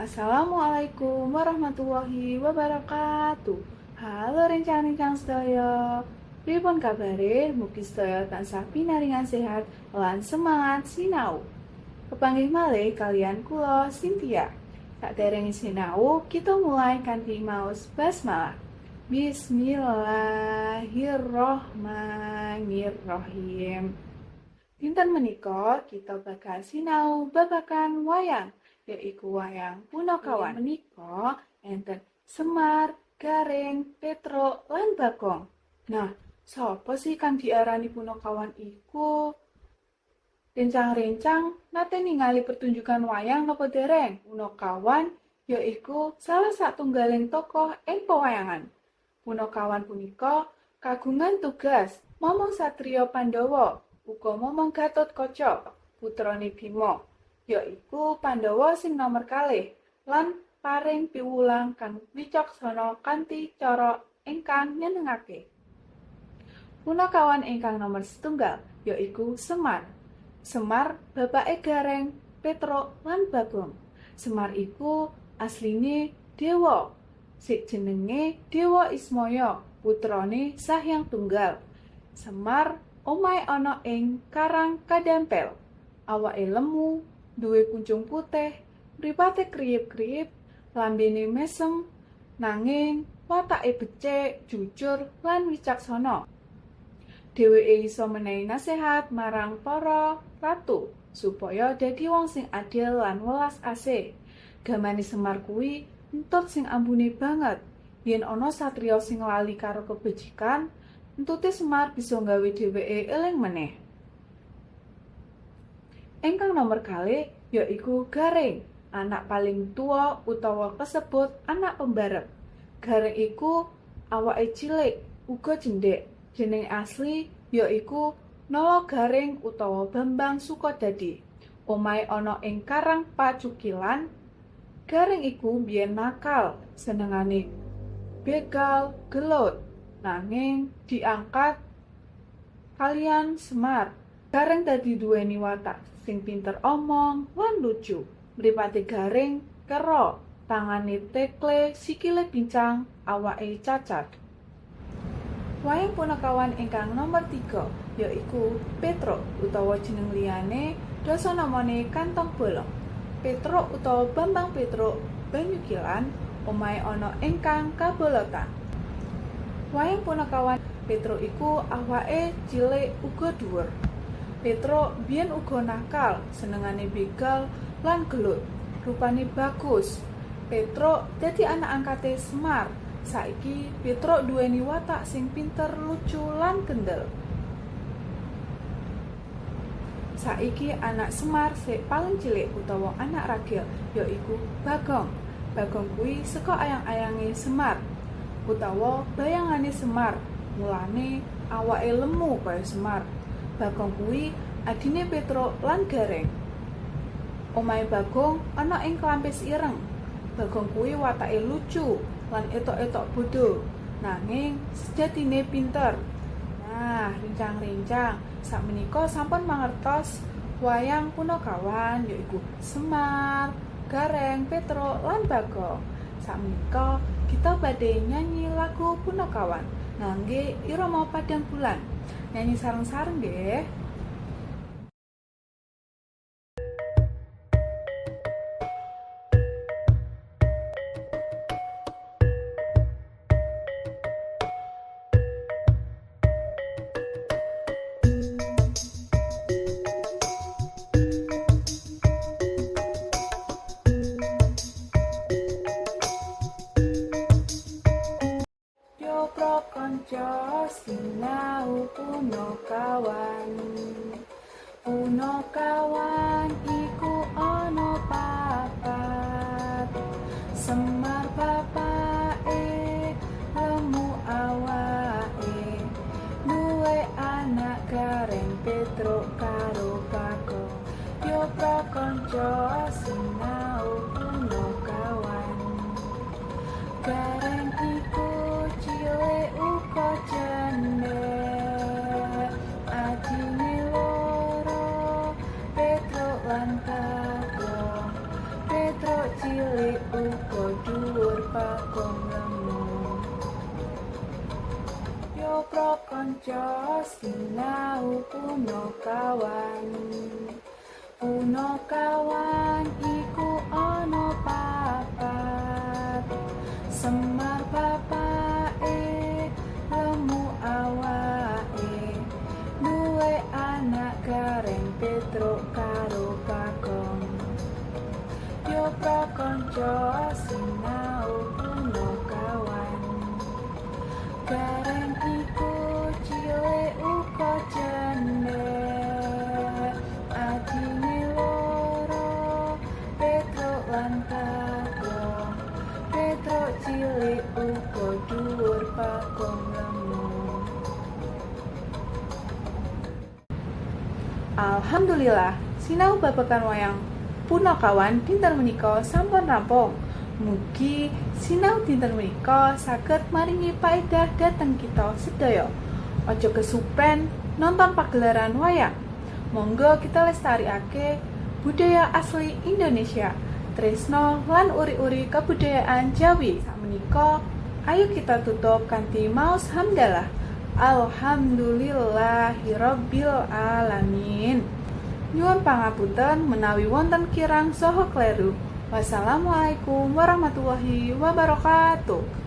Assalamualaikum warahmatullahi wabarakatuh. Halo rencang-rencang sedaya. Pripun kabare? Mugi sedaya tansah pinaringan sehat lan semangat sinau. Kepanggih malih kalian kula Cynthia. Saderenge sinau, kita mulai kanthi maos basmalah. Bismillahirrohmanirrohim. Dinten menika kita bakal sinau babagan wayang yaiku wayang Punokawan. Menika enten Semar, Gareng, Petro, lan Bagong. Nah, sapa sih kang diarani Punokawan iku? Rencang-rencang nate ningali pertunjukan wayang napa dereng? Punokawan yaiku salah satunggaling tokoh ing pewayangan. Punokawan punika kagungan tugas momong satrio Pandawa, uga momong Gatot Kaca, putrane Bima. Yaiku Pandhawa sing nomor kalih lan paring piwulang kang wicaksana kanthi cara ingkang nyenengake. Punakawan ingkang nomor setunggal yaiku Semar. Semar bapake Gareng, Petro lan Bagong. Semar iku asline dewa. Sik jenenge Dewa Ismaya, putrane Sahyang Tunggal. Semar omahe ana ing Karang Kadampel. Awake lemu, duwe kuncung putih, mripate kriyip-kriyip, lambene mesem, nanging watake becik, jujur, lan wicaksana. Dheweke iso menehi nasihat marang para ratu supaya dadi wong sing adil lan welas asih. Gamane Semar kuwi entut sing ambune banget. Yen ana satriya sing lali karo kebajikan, entute Semar bisa nggawe dheweke eling meneh. Ingkang nomor kali yaiku Gareng, anak paling tua utawa kesebut anak pembarep. Gareng iku awake cilik, uga jendhek. Jeneng asli yaiku Nolo Gareng utawa Bambang Sukodadi. Omahe ana ing Karang Pacukilan. Gareng iku biyen nakal, senengane begal, gelut. Nanging diangkat kalian Semar. Gareng dadi duweni watak sing pinter omong lan lucu. Mripate garing, kero, tangane tekle, sikile pincang, awake cacat. Wayang punakawan ingkang nomor 3 yaiku Petro utawa jeneng liyane dasa namane Kantong Bolong. Petro utawa Bambang Petro Banyukilan omahe ana ingkang kabolotan. Wayang punakawan Petro iku awake cilik uga dhuwur. Petro biyen uga nakal, senengane begal lan gelut. Rupane bagus. Petro dadi anak angkate Semar. Saiki Petro duweni watak sing pinter, lucu lan kendel. Saiki anak Semar sing paling cilik utawa anak ragil yaiku Bagong. Bagong kuwi saka ayang-ayange Semar utawa bayangane Semar. Mulane awake lemu kaya Semar. Bagong kuwi adine Petro lan Gareng. Omahe Bagong ana ing Klampis Ireng. Bagong kuwi watake lucu lan etok-etok bodho, nanging sejatine pinter. Nah, rincang-rincang, sakmenika sampun mangertos wayang punakawan yaiku Semar, Gareng, Petro, lan Bagong. Sakmenika kita badhe nyanyi lagu punakawan ngangge irama padang bulan. Beni sarımsarım bir. Yo prokonco sinau puno kawan. Puno kawan iku ana papat. Semar bapake lemu awake. Duwe anak gareng Petro karo Bagong. Yo prokonco prokonco sinau puno kawan Puno kawan iku ana papat. Semar bapake lemu awake Duwe anak gareng Petruk karo Bagong Yo prokonco sinau Alhamdulillah, sinau babagan wayang Punokawan dinten menika sampun rampung. Mugi sinau dinten menika saged maringi paedah dhateng kita sedaya. Aja kesupen nonton pagelaran wayang. Monggo kita lestariake budaya asli Indonesia. Tresno lan uri-uri kebudayaan Jawi. Sakmenika ayo kita tutup kanthi maos hamdalah. Alhamdulillahirabbil alamin. Nyuwun pangapunten menawi wonten kirang saha kleru. Wassalamualaikum warahmatullahi wabarakatuh.